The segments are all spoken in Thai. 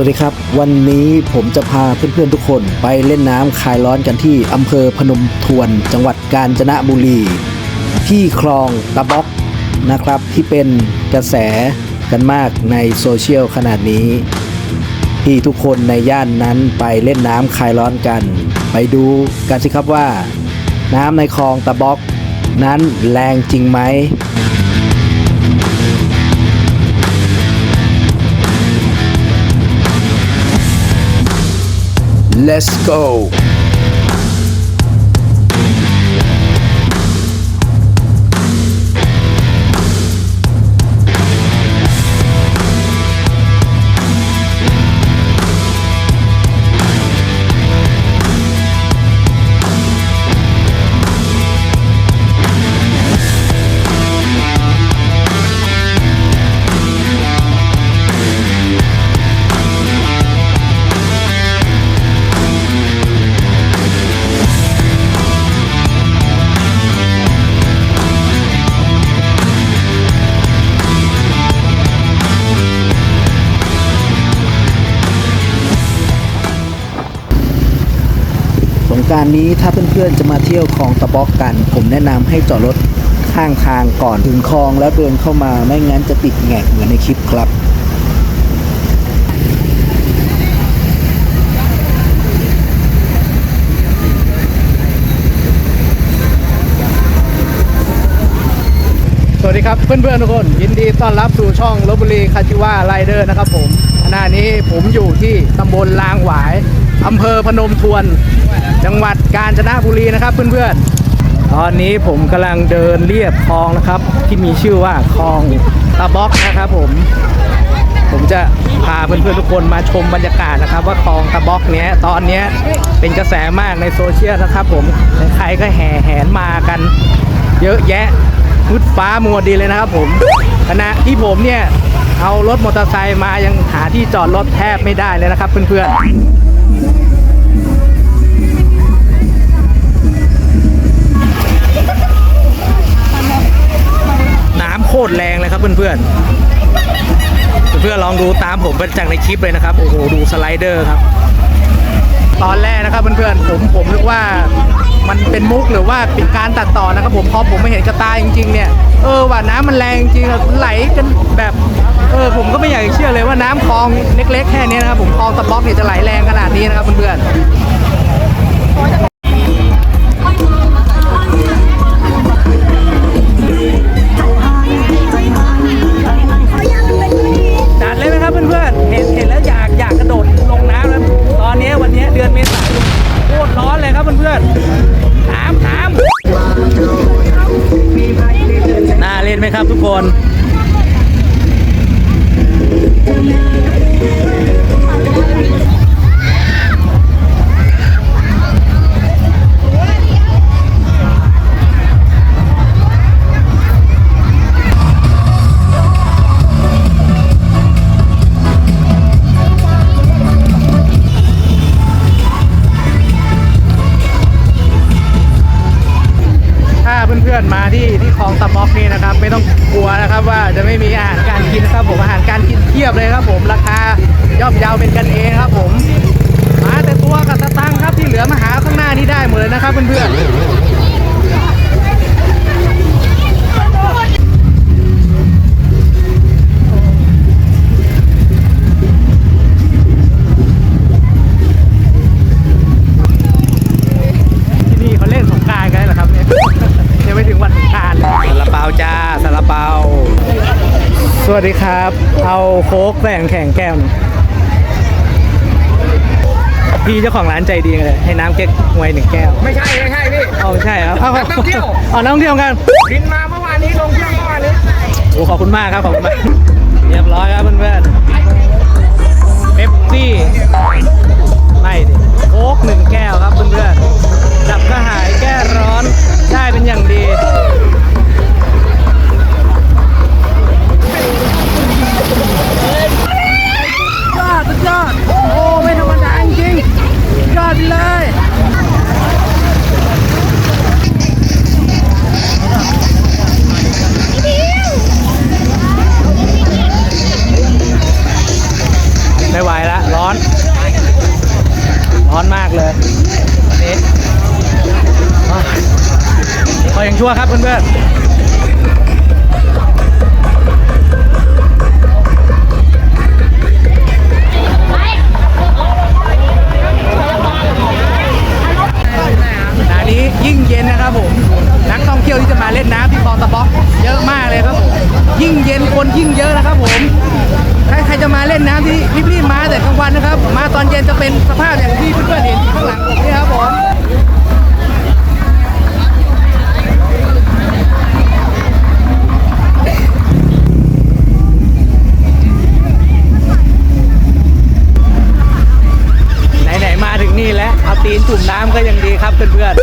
วัสดีครับ วันนี้ผมจะพาเพื่อนๆทุกคนไปเล่นน้ำคลายร้อนกันที่อำเภอพนมทวนจังหวัดกาญจนบุรี ที่คลองตะบ็อกนะครับที่เป็นกระแสกันมากในโซเชียลขนาดนี้ ที่ทุกคนในย่านนั้นไปเล่นน้ำคลายร้อนกัน ไปดูกันสิครับว่า น้ำในคลองตะบ็อกนั้นแรงจริงไหม Let's go การนี้ถ้าเพื่อนๆจะมาเที่ยวคลองตะบอกกัน ผมแนะนำให้จอดรถข้างทางก่อนถึงคลองแล้วเดินเข้ามาไม่งั้นจะติดแงกเหมือนในคลิปครับสวัสดีครับเพื่อนๆทุกคน ยินดีต้อนรับสู่ช่องลบบุรีคาจิว่าไรเดอร์นะครับผมขณะนี้ผมอยู่ที่ตำบลลางหวาย อำเภอพนมทวน จังหวัดกาญจนบุรีนะครับเพื่อนๆ ตอนนี้ผมกำลังเดินเรียบคลองนะครับ ที่มีชื่อว่าคลองตะบ็อกนะครับผม ผมจะพาเพื่อนๆทุกคนมาชมบรรยากาศนะครับ ว่าคลองตะบ็อกเนี้ยตอนเนี้ยเป็นกระแสมากในโซเชียลนะครับ ผมใครก็แห่แหนมากัน เยอะแยะมืดฟ้ามัวดีเลยนะครับผมขณะที่ผมเนี่ยเอารถมอเตอร์ไซค์มายังหาที่จอดรถแทบไม่ได้เลยนะครับเพื่อนๆ น้ำโคตรแรงเลยครับเพื่อนๆ เพื่อนๆลองดูตามผมเป็นจากในคลิปเลยนะครับ โอ้โห ดูสไลเดอร์ครับ ตอนแรกนะครับเพื่อนๆ ผมผมนึกว่ามันเป็นมุกหรือว่าเป็นการตัดต่อนะครับผมพอผมไม่เห็นกระตายจริงๆเนี่ย เออว่าน้ำ มันแรงจริงอะไหลกันแบบเออผมก็ไม่อยากจะเชื่อเลยว่าน้ำคลองเล็ก ๆ แค่นี้นะครับผมคลองตะบ็อกเนี่ยจะไหลแรงขนาดนี้นะครับเพื่อนๆ น ยบเลยครับผมราคาย่อมเยาวเป็นกันเองครับผม วัสดีครับ เอาโค้กแบ่งแข่งแก้วหนึ่งพี่เจ้าของร้านใจดีเลย ให้น้ำเก๊กฮวยหนึ่งแก้ว ไม่ใช่ไม่ใช่พี่ เอาไม่ใช่ครับเอานักท่องเที่ยว เอานักท่องเที่ยวกัน บินมาเมื่อวานนี้ลงเที่ยวเมื่อวานนี้ โอ้ขอบคุณมากครับขอบคุณมากเรียบร้อยครับเพื่อนๆเป๊ปซี่ไม่ดิโค้กหนึ่งแก้วครับเพื่อนๆดับกระหายแก้ร้อนได้เป็นอย่างดี อยังชั่วครับเพื่อนๆหนานี้ยิ่งเย็นนะครับผม นักท่องเที่ยวที่จะมาเล่นน้ำที่คลองตะบอกเยอะมากเลยครับผมยิ่งเย็นคนยิ่งเยอะนะครับผมใครใครจะมาเล่นน้ำที่รีบๆมาแต่กลางวันนะครับ มาตอนเย็นจะเป็นสภาพอย่างที่ น้ำก็ยังดีครับเพื่อนๆ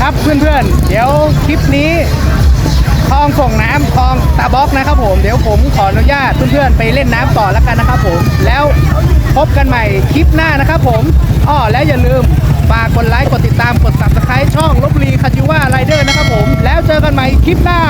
ครับเพื่อนๆ เดี๋ยวคลิปนี้คลองส่งน้ำ ขออนุญาตเพื่อนๆไปเล่นน้ำต่อแล้วกันนะครับผม แล้วพบกันใหม่คลิปหน้านะครับผมอ้อแล้วอย่าลืมฝากกดไลค์กดติดตามกด subscribe ช่องลบบุรีคาจิว่าไรเดอร์นะครับผม แล้วเจอกันใหม่คลิปหน้า